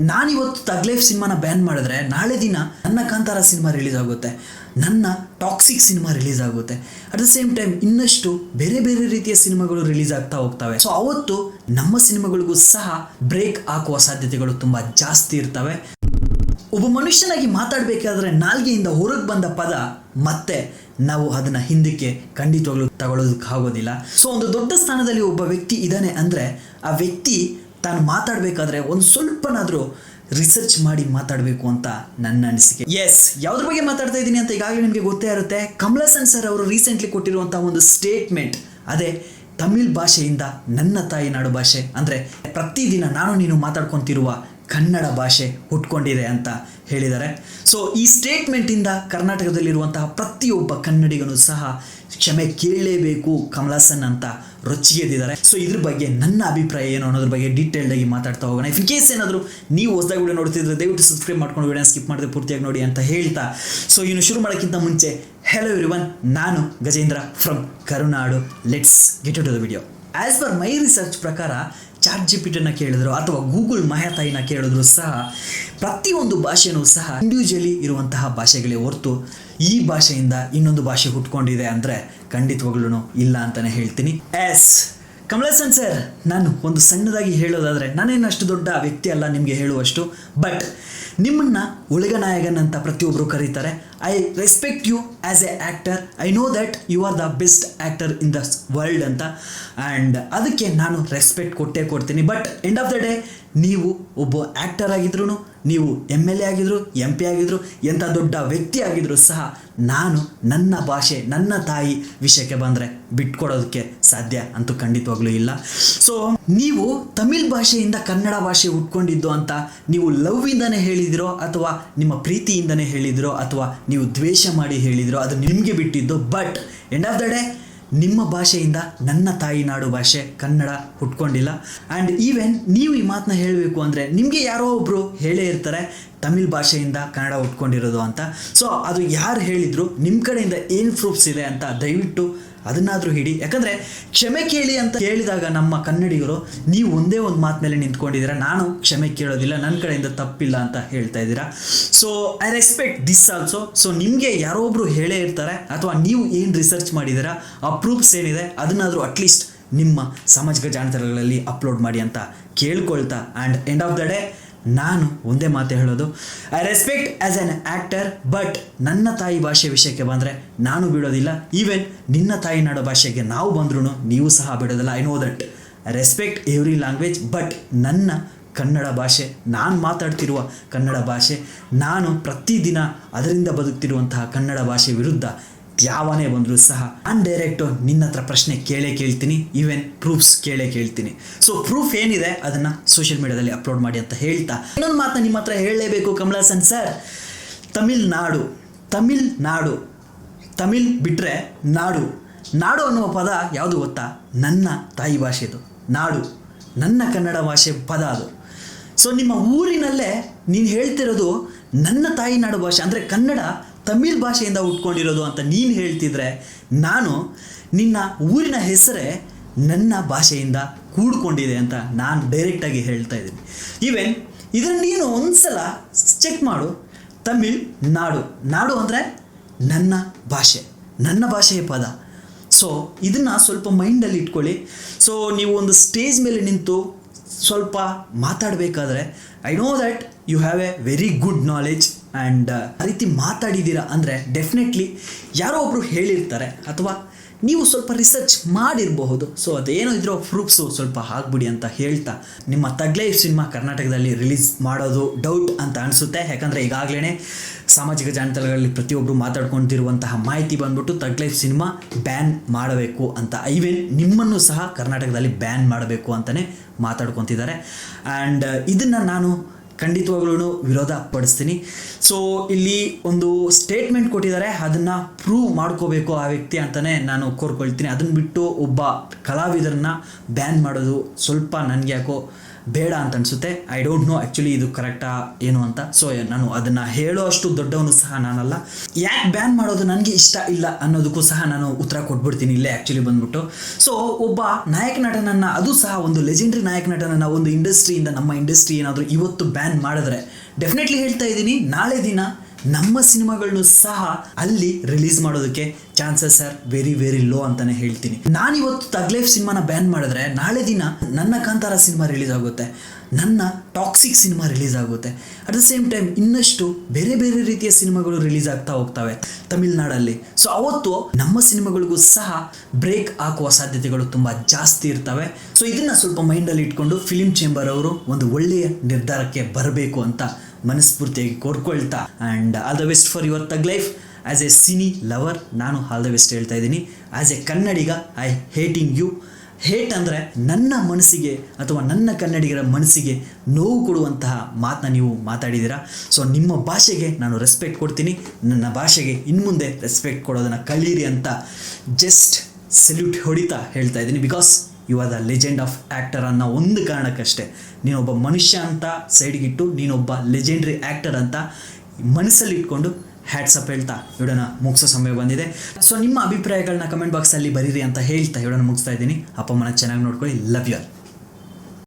ನಾನಿವತ್ತು ತಗ್ಲೈಫ್ ಸಿನಿಮಾನ ಬ್ಯಾನ್ ಮಾಡಿದ್ರೆ ನಾಳೆ ದಿನ ನನ್ನ ಕಾಂತಾರ ಸಿನಿಮಾ ರಿಲೀಸ್ ಆಗುತ್ತೆ ನನ್ನ ಟಾಕ್ಸಿಕ್ ಸಿನಿಮಾ ರಿಲೀಸ್ ಆಗುತ್ತೆ ಅಟ್ ದ ಸೇಮ್ ಟೈಮ್ ಇನ್ನಷ್ಟು ಬೇರೆ ಬೇರೆ ರೀತಿಯ ಸಿನಿಮಾಗಳು ರಿಲೀಸ್ ಆಗ್ತಾ ಹೋಗ್ತವೆ. ಸೊ ಅವತ್ತು ನಮ್ಮ ಸಿನಿಮಾಗಳಿಗೂ ಸಹ ಬ್ರೇಕ್ ಹಾಕುವ ಸಾಧ್ಯತೆಗಳು ತುಂಬ ಜಾಸ್ತಿ ಇರ್ತವೆ. ಒಬ್ಬ ಮನುಷ್ಯನಾಗಿ ಮಾತಾಡಬೇಕಾದ್ರೆ ನಾಲ್ಗೆಯಿಂದ ಹೊರಗೆ ಬಂದ ಪದ ಮತ್ತೆ ನಾವು ಅದನ್ನ ಹಿಂದಕ್ಕೆ ಖಂಡಿತವಾಗ್ಲೂ ತಗೊಳ್ಳೋದಕ್ಕಾಗೋದಿಲ್ಲ ಸೊ ಒಂದು ದೊಡ್ಡ ಸ್ಥಾನದಲ್ಲಿ ಒಬ್ಬ ವ್ಯಕ್ತಿ ಇದ್ದಾನೆ ಅಂದರೆ ಆ ವ್ಯಕ್ತಿ ತಾನು ಮಾತಾಡಬೇಕಾದ್ರೆ ಒಂದು ಸ್ವಲ್ಪನಾದರೂ ರಿಸರ್ಚ್ ಮಾಡಿ ಮಾತಾಡಬೇಕು ಅಂತ ನನ್ನ ಅನಿಸಿಕೆ. ಎಸ್ ಯಾವುದ್ರ ಬಗ್ಗೆ ಮಾತಾಡ್ತಾ ಇದ್ದೀನಿ ಅಂತ ಈಗಾಗಲೇ ನಿಮಗೆ ಗೊತ್ತೇ ಇರುತ್ತೆ. ಕಮಲಾಸನ್ ಸರ್ ಅವರು ರೀಸೆಂಟ್ಲಿ ಕೊಟ್ಟಿರುವಂಥ ಒಂದು ಸ್ಟೇಟ್ಮೆಂಟ್ ಅದೇ, ತಮಿಳ್ ಭಾಷೆಯಿಂದ ನನ್ನ ತಾಯಿ ನಾಡು ಭಾಷೆ. ಅಂದರೆ ಪ್ರತಿದಿನ ನಾನು ನೀನು ಮಾತಾಡ್ಕೊತಿರುವ ಕನ್ನಡ ಭಾಷೆ ಹುಟ್ಕೊಂಡಿದೆ ಅಂತ ಹೇಳಿದ್ದಾರೆ. ಸೊ ಈ ಸ್ಟೇಟ್ಮೆಂಟಿಂದ ಕರ್ನಾಟಕದಲ್ಲಿರುವಂತಹ ಪ್ರತಿಯೊಬ್ಬ ಕನ್ನಡಿಗನು ಸಹ ಕ್ಷಮೆ ಕೇಳಲೇಬೇಕು ಕಮಲಾಸನ್ ಅಂತ ರೊಚ್ಚಿಗೆದ್ದಿದ್ದಾರೆ. ಸೊ ಇದ್ರ ಬಗ್ಗೆ ನನ್ನ ಅಭಿಪ್ರಾಯ ಏನು ಅನ್ನೋದ್ರ ಬಗ್ಗೆ ಡೀಟೇಲ್ಡ್ ಆಗಿ ಮಾತಾಡ್ತಾ ಹೋಗೋಣ. ಇಫ್ ಕೇಸ್ ಏನಾದರೂ ನೀವು ಹೊಸದಾಗಿ ವಿಡಿಯೋ ನೋಡ್ತಿದ್ರೆ ದಯವಿಟ್ಟು ಸಬ್ಸ್ಕ್ರೈಬ್ ಮಾಡ್ಕೊಂಡು ವಿಡಿಯೋ ಸ್ಕಿಪ್ ಮಾಡಿದ್ರೆ ಪೂರ್ತಿಯಾಗಿ ನೋಡಿ ಅಂತ ಹೇಳ್ತಾ. ಸೊ ಇನ್ನು ಶುರು ಮಾಡೋಕ್ಕಿಂತ ಮುಂಚೆ ಹೆಲೋ ಎವ್ರಿವನ್ ನಾನು Gajendra from Karunadu let's get to the video as per my research ಪ್ರಕಾರ ಚಾಟ್ ಜಿ ಪಿಟನ್ನ ಕೇಳಿದ್ರು ಅಥವಾ ಗೂಗಲ್ ಮಹಾತಾಯಿನ ಕೇಳಿದ್ರು ಸಹ ಪ್ರತಿಯೊಂದು ಭಾಷೆನೂ ಸಹ ಇಂಡಿವಿಜುವಲಿ ಇರುವಂತಹ ಭಾಷೆಗಳೇ ಹೊರತು ಈ ಭಾಷೆಯಿಂದ ಇನ್ನೊಂದು ಭಾಷೆ ಹುಟ್ಕೊಂಡಿದೆ ಅಂದರೆ ಖಂಡಿತವಾಗ್ಲೂ ಇಲ್ಲ ಅಂತಲೇ ಹೇಳ್ತೀನಿ. ಎಸ್ ಕಮಲಾಸನ್ ಸರ್ ನಾನು ಒಂದು ಸಣ್ಣದಾಗಿ ಹೇಳೋದಾದರೆ ನಾನೇನು ಅಷ್ಟು ದೊಡ್ಡ ವ್ಯಕ್ತಿ ಅಲ್ಲ ನಿಮಗೆ ಹೇಳುವಷ್ಟು, ಬಟ್ ನಿಮ್ಮನ್ನ ಉಳಗನಾಯಕನ್ ಅಂತ ಪ್ರತಿಯೊಬ್ಬರು ಕರೀತಾರೆ. I respect you as a actor I know that you are the best actor in the world ಅಂತ. ಆ್ಯಂಡ್ ಅದಕ್ಕೆ ನಾನು ರೆಸ್ಪೆಕ್ಟ್ ಕೊಟ್ಟೇ ಕೊಡ್ತೀನಿ. But end of the day, ನೀವು ಒಬ್ಬ ಆ್ಯಕ್ಟರ್ ಆಗಿದ್ರು ನೀವು ಎಂ ಎಲ್ ಎ ಆಗಿದ್ರು ಎಂ ಪಿ ಆಗಿದ್ರು, ಎಂಥ ದೊಡ್ಡ ವ್ಯಕ್ತಿ ಆಗಿದ್ರು ಸಹ ನಾನು ನನ್ನ ಭಾಷೆ, ನನ್ನ ತಾಯಿ ವಿಷಯಕ್ಕೆ ಬಂದರೆ ಬಿಟ್ಕೊಡೋದಕ್ಕೆ ಸಾಧ್ಯ ಅಂತೂ ಖಂಡಿತವಾಗ್ಲೂ ಇಲ್ಲ. ಸೊ ನೀವು ತಮಿಳ್ ಭಾಷೆಯಿಂದ ಕನ್ನಡ ಭಾಷೆ ಉಟ್ಕೊಂಡಿದ್ದು ಅಂತ ನೀವು ಲವ್ ಇಂದನೇ ಹೇಳಿದಿರೋ ಅಥವಾ ನಿಮ್ಮ ಪ್ರೀತಿಯಿಂದನೇ ಹೇಳಿದಿರೋ ಅಥವಾ ನೀವು ದ್ವೇಷ ಮಾಡಿ ಹೇಳಿದಿರೋ ಅದು ನಿಮಗೆ ಬಿಟ್ಟಿದ್ದು but end of the day ನಿಮ್ಮ ಭಾಷೆಯಿಂದ ನನ್ನ ತಾಯಿ ನಾಡು ಭಾಷೆ ಕನ್ನಡ ಹುಟ್ಕೊಂಡಿಲ್ಲ. ಆ್ಯಂಡ್ ಈವೆನ್ ನೀವು ಈ ಮಾತನ್ನ ಹೇಳಬೇಕು ಅಂದರೆ ನಿಮಗೆ ಯಾರೋ ಒಬ್ಬರು ಹೇಳೇ ಇರ್ತಾರೆ ತಮಿಳ್ ಭಾಷೆಯಿಂದ ಕನ್ನಡ ಉಟ್ಕೊಂಡಿರೋದು ಅಂತ. ಸೊ ಅದು ಯಾರು ಹೇಳಿದ್ರು ನಿಮ್ಮ ಕಡೆಯಿಂದ ಏನು ಪ್ರೂಫ್ಸ್ ಇದೆ ಅಂತ ದಯವಿಟ್ಟು ಅದನ್ನಾದರೂ ಹಿಡಿ. ಯಾಕಂದರೆ ಕ್ಷಮೆ ಕೇಳಿ ಅಂತ ಹೇಳಿದಾಗ ನಮ್ಮ ಕನ್ನಡಿಗರು ನೀವು ಒಂದೇ ಒಂದು ಮಾತು ಮೇಲೆ ನಿಂತ್ಕೊಂಡಿದ್ದೀರಾ, ನಾನು ಕ್ಷಮೆ ಕೇಳೋದಿಲ್ಲ ನನ್ನ ಕಡೆಯಿಂದ ತಪ್ಪಿಲ್ಲ ಅಂತ ಹೇಳ್ತಾ ಇದ್ದೀರಾ. So I respect this also so ನಿಮಗೆ ಯಾರೋ ಒಬ್ರು ಹೇಳೇ ಇರ್ತಾರೆ, ಅಥವಾ ನೀವು ಏನು ರಿಸರ್ಚ್ ಮಾಡಿದ್ದೀರಾ, ಆ ಪ್ರೂಫ್ಸ್ ಏನಿದೆ, ಅದನ್ನಾದರೂ ಅಟ್ಲೀಸ್ಟ್ ನಿಮ್ಮ ಸಾಮಾಜಿಕ ಜಾಲತಾಣಗಳಲ್ಲಿ ಅಪ್ಲೋಡ್ ಮಾಡಿ ಅಂತ ಕೇಳ್ಕೊಳ್ತಾ. And end of the day ನಾನು ಒಂದೇ ಮಾತು ಹೇಳೋದು. I respect as an actor but ನನ್ನ ತಾಯಿ ಭಾಷೆ ವಿಷಯಕ್ಕೆ ಬಂದರೆ ನಾನು ಬಿಡೋದಿಲ್ಲ ಈವನ್ ನಿನ್ನ ತಾಯಿ ನಾಡೋ ಭಾಷೆಗೆ ನಾವು ಬಂದ್ರೂ ನೀವು ಸಹ ಬಿಡೋದಿಲ್ಲ I know that I respect every language but ನನ್ನ ಕನ್ನಡ ಭಾಷೆ, ನಾನು ಮಾತಾಡ್ತಿರುವ ಕನ್ನಡ ಭಾಷೆ, ನಾನು ಪ್ರತಿದಿನ ಅದರಿಂದ ಬದುಕ್ತಿರುವಂತಹ ಕನ್ನಡ ಭಾಷೆ ವಿರುದ್ಧ ಯಾವನೇ ಬಂದರೂ ಸಹ ನಾನು ಡೈರೆಕ್ಟು ನಿನ್ನ ಹತ್ರ ಪ್ರಶ್ನೆ ಕೇಳೇ ಕೇಳ್ತೀನಿ ಈವೆನ್ ಪ್ರೂಫ್ಸ್ ಕೇಳೇ ಕೇಳ್ತೀನಿ. ಸೊ ಪ್ರೂಫ್ ಏನಿದೆ? ಅದನ್ನು ಸೋಷಿಯಲ್ ಮೀಡಿಯಾದಲ್ಲಿ ಅಪ್ಲೋಡ್ ಮಾಡಿ ಅಂತ ಹೇಳ್ತಾ. ಇನ್ನೊಂದು ಮಾತನ್ನ ನಿಮ್ಮ ಹತ್ರ ಹೇಳಲೇಬೇಕು ಕಮಲಾಸನ್ ಸರ್. ತಮಿಳ್ನಾಡು ತಮಿಳ್ನಾಡು, ತಮಿಳ್ ಬಿಟ್ಟರೆ ನಾಡು. ನಾಡು ಅನ್ನುವ ಪದ ಯಾವುದು ಗೊತ್ತಾ? ನನ್ನ ತಾಯಿ ಭಾಷೆದು. ನಾಡು. ನನ್ನ ಕನ್ನಡ ಭಾಷೆ ಪದ ಅದು. ಸೊ ನಿಮ್ಮ ಊರಿನಲ್ಲೇ ನೀನು ಹೇಳ್ತಿರೋದು ನನ್ನ ತಾಯಿ ನಾಡು ಭಾಷೆ, ಅಂದರೆ ಕನ್ನಡ ತಮಿಳ್ ಭಾಷೆಯಿಂದ ಉಟ್ಕೊಂಡಿರೋದು ಅಂತ ನೀನು ಹೇಳ್ತಿದ್ರೆ ನಾನು ನಿನ್ನ ಊರಿನ ಹೆಸರೇ ನನ್ನ ಭಾಷೆಯಿಂದ ಕೂಡ್ಕೊಂಡಿದೆ ಅಂತ ನಾನು ಡೈರೆಕ್ಟಾಗಿ ಹೇಳ್ತಾ ಇದ್ದೀನಿ. ಈವೆನ್ ಇದನ್ನು ನೀನು ಒಂದ್ಸಲ ಚೆಕ್ ಮಾಡು, ತಮಿಳ್, ನಾಡು. ನಾಡು ಅಂದರೆ ನನ್ನ ಭಾಷೆ, ನನ್ನ ಭಾಷೆಯ ಪದ. ಸೊ ಇದನ್ನು ಸ್ವಲ್ಪ ಮೈಂಡಲ್ಲಿ ಇಟ್ಕೊಳ್ಳಿ. ಸೊ ನೀವು ಒಂದು ಸ್ಟೇಜ್ ಮೇಲೆ ನಿಂತು ಸ್ವಲ್ಪ ಮಾತಾಡಬೇಕಾದ್ರೆ I know that you have a very good knowledge and ಆ ರೀತಿ ಮಾತಾಡಿದ್ದೀರಾ ಅಂದರೆ ಡೆಫಿನೆಟ್ಲಿ ಯಾರೋ ಒಬ್ಬರು ಹೇಳಿರ್ತಾರೆ ಅಥವಾ ನೀವು ಸ್ವಲ್ಪ ರಿಸರ್ಚ್ ಮಾಡಿರಬಹುದು. ಸೊ ಅದೇನೋ ಇದ್ರೋ ಪ್ರೂಫ್ಸು ಸ್ವಲ್ಪ ಹಾಕ್ಬಿಡಿ ಅಂತ ಹೇಳ್ತಾ ನಿಮ್ಮ ತಗ್ಲೈಫ್ ಸಿನಿಮಾ ಕರ್ನಾಟಕದಲ್ಲಿ ರಿಲೀಸ್ ಮಾಡೋದು ಡೌಟ್ ಅಂತ ಅನಿಸುತ್ತೆ. ಯಾಕಂದರೆ ಈಗಾಗಲೇ ಸಾಮಾಜಿಕ ಜಾಲತಾಣಗಳಲ್ಲಿ ಪ್ರತಿಯೊಬ್ಬರು ಮಾತಾಡ್ಕೊತಿರುವಂತಹ ಮಾಹಿತಿ ಬಂದ್ಬಿಟ್ಟು ತಗ್ಲೈಫ್ ಸಿನಿಮಾ ಬ್ಯಾನ್ ಮಾಡಬೇಕು ಅಂತ. ಐವೆನ್ ನಿಮ್ಮನ್ನು ಸಹ ಕರ್ನಾಟಕದಲ್ಲಿ ಬ್ಯಾನ್ ಮಾಡಬೇಕು ಅಂತಲೇ ಮಾತಾಡ್ಕೊತಿದ್ದಾರೆ. ಆ್ಯಂಡ್ ಇದನ್ನು ನಾನು ಖಂಡಿತವಾಗ್ಲೂ ವಿರೋಧ ಪಡಿಸ್ತೀನಿ. ಸೊ ಇಲ್ಲಿ ಒಂದು ಸ್ಟೇಟ್ಮೆಂಟ್ ಕೊಟ್ಟಿದ್ದಾರೆ. ಅದನ್ನು ಪ್ರೂವ್ ಮಾಡ್ಕೋಬೇಕು ಆ ವ್ಯಕ್ತಿ ಅಂತಲೇ ನಾನು ಕೋರ್ಕೊಳ್ತೀನಿ. ಅದನ್ನು ಬಿಟ್ಟು ಒಬ್ಬ ಕಲಾವಿದರನ್ನ ಬ್ಯಾನ್ ಮಾಡೋದು ಸ್ವಲ್ಪ ನನಗೆ ಯಾಕೋ ಬೇಡ ಅಂತ ಅನಿಸುತ್ತೆ. ಐ ಡೋಂಟ್ ನೋ ಆ್ಯಕ್ಚುಲಿ ಇದು ಕರೆಕ್ಟಾ ಏನು ಅಂತ. ಸೊ ನಾನು ಅದನ್ನು ಹೇಳೋ ಅಷ್ಟು ದೊಡ್ಡವನು ಸಹ ನಾನಲ್ಲ. ಯಾಕೆ ಬ್ಯಾನ್ ಮಾಡೋದು ನನಗೆ ಇಷ್ಟ ಇಲ್ಲ ಅನ್ನೋದಕ್ಕೂ ಸಹ ನಾನು ಉತ್ತರ ಕೊಟ್ಬಿಡ್ತೀನಿ ಇಲ್ಲೇ ಆ್ಯಕ್ಚುಲಿ ಬಂದ್ಬಿಟ್ಟು. ಸೊ ಒಬ್ಬ ನಾಯಕ ನಟನನ್ನು, ಅದು ಸಹ ಒಂದು ಲೆಜೆಂಡ್ರಿ ನಾಯಕ ನಟನನ್ನು ಒಂದು ಇಂಡಸ್ಟ್ರಿಯಿಂದ ನಮ್ಮ ಇಂಡಸ್ಟ್ರಿ ಏನಾದರೂ ಇವತ್ತು ಬ್ಯಾನ್ ಮಾಡಿದ್ರೆ ಡೆಫಿನೆಟ್ಲಿ ಹೇಳ್ತಾ ಇದ್ದೀನಿ. ನಾಳೆ ದಿನ ನಮ್ಮ ಸಿನಿಮಾಗಳನ್ನು ಸಹ ಅಲ್ಲಿ ರಿಲೀಸ್ ಮಾಡೋದಕ್ಕೆ chances are very very low ಅಂತಾನೆ ಹೇಳ್ತೀನಿ. ನಾನಿವತ್ತು ತಗ್ಲೈಫ್ ಸಿನಿಮಾನ ಬ್ಯಾನ್ ಮಾಡಿದ್ರೆ ನಾಳೆ ದಿನ ನನ್ನ ಕಾಂತಾರ ಸಿನಿಮಾ ರಿಲೀಸ್ ಆಗುತ್ತೆ. ನನ್ನ ಟಾಕ್ಸಿಕ್ ಸಿನಿಮಾ ರಿಲೀಸ್ ಆಗುತ್ತೆ. ಅಟ್ ದ ಸೇಮ್ ಟೈಮ್ ಇನ್ನಷ್ಟು ಬೇರೆ ಬೇರೆ ರೀತಿಯ ಸಿನಿಮಾಗಳು ರಿಲೀಸ್ ಆಗ್ತಾ ಹೋಗ್ತವೆ ತಮಿಳ್ನಾಡಲ್ಲಿ. ಸೊ ಅವತ್ತು ನಮ್ಮ ಸಿನಿಮಾಗಳಿಗೂ ಸಹ ಬ್ರೇಕ್ ಹಾಕುವ ಸಾಧ್ಯತೆಗಳು ತುಂಬ ಜಾಸ್ತಿ ಇರ್ತವೆ. ಸೊ ಇದನ್ನು ಸ್ವಲ್ಪ ಮೈಂಡಲ್ಲಿ ಇಟ್ಕೊಂಡು ಫಿಲಿಂ ಚೇಂಬರ್ ಅವರು ಒಂದು ಒಳ್ಳೆಯ ನಿರ್ಧಾರಕ್ಕೆ ಬರಬೇಕು ಅಂತ ಮನಸ್ಫೂರ್ತಿಯಾಗಿ ಕೋರ್ಕೊಳ್ತಾ. And all the best for your thug life as a cine lover ನಾನು ಆಲ್ ದ ಬೆಸ್ಟ್ ಹೇಳ್ತಾ ಇದ್ದೀನಿ. As a Kannadiga I hating you hate ಅಂದರೆ ನನ್ನ ಮನಸ್ಸಿಗೆ ಅಥವಾ ನನ್ನ ಕನ್ನಡಿಗರ ಮನಸ್ಸಿಗೆ ನೋವು ಕೊಡುವಂತಹ ಮಾತನ್ನ ನೀವು ಮಾತಾಡಿದ್ದೀರಾ? ಸೊ ನಿಮ್ಮ ಭಾಷೆಗೆ ನಾನು ರೆಸ್ಪೆಕ್ಟ್ ಕೊಡ್ತೀನಿ. ನನ್ನ ಭಾಷೆಗೆ ಇನ್ಮುಂದೆ ರೆಸ್ಪೆಕ್ಟ್ ಕೊಡೋದನ್ನು ಕಲೀರಿ ಅಂತ ಜಸ್ಟ್ ಸೆಲ್ಯೂಟ್ ಹೊಡಿತಾ ಹೇಳ್ತಾ ಇದ್ದೀನಿ. Because you are the legend of actor ಅನ್ನೋ ಒಂದು ಕಾರಣಕ್ಕಷ್ಟೇ. ನೀನೊಬ್ಬ ಮನುಷ್ಯ ಅಂತ ಸೈಡ್ಗಿಟ್ಟು ನೀನೊಬ್ಬ ಲೆಜೆಂಡ್ರಿ ಆ್ಯಕ್ಟರ್ ಅಂತ ಮನಸ್ಸಲ್ಲಿ ಇಟ್ಕೊಂಡು ಹ್ಯಾಟ್ಸಪ್ ಹೇಳ್ತಾ ಇವಡನ ಮುಗಿಸೋ ಸಮಯ ಬಂದಿದೆ. ಸೊ ನಿಮ್ಮ ಅಭಿಪ್ರಾಯಗಳನ್ನ ಕಮೆಂಟ್ ಬಾಕ್ಸಲ್ಲಿ ಬರೀರಿ ಅಂತ ಹೇಳ್ತಾ ಇವಡನ್ನು ಮುಗಿಸ್ತಾ ಇದ್ದೀನಿ. ಅಪ್ಪ ಮನ ಚೆನ್ನಾಗಿ ನೋಡ್ಕೊಳ್ಳಿ. Love you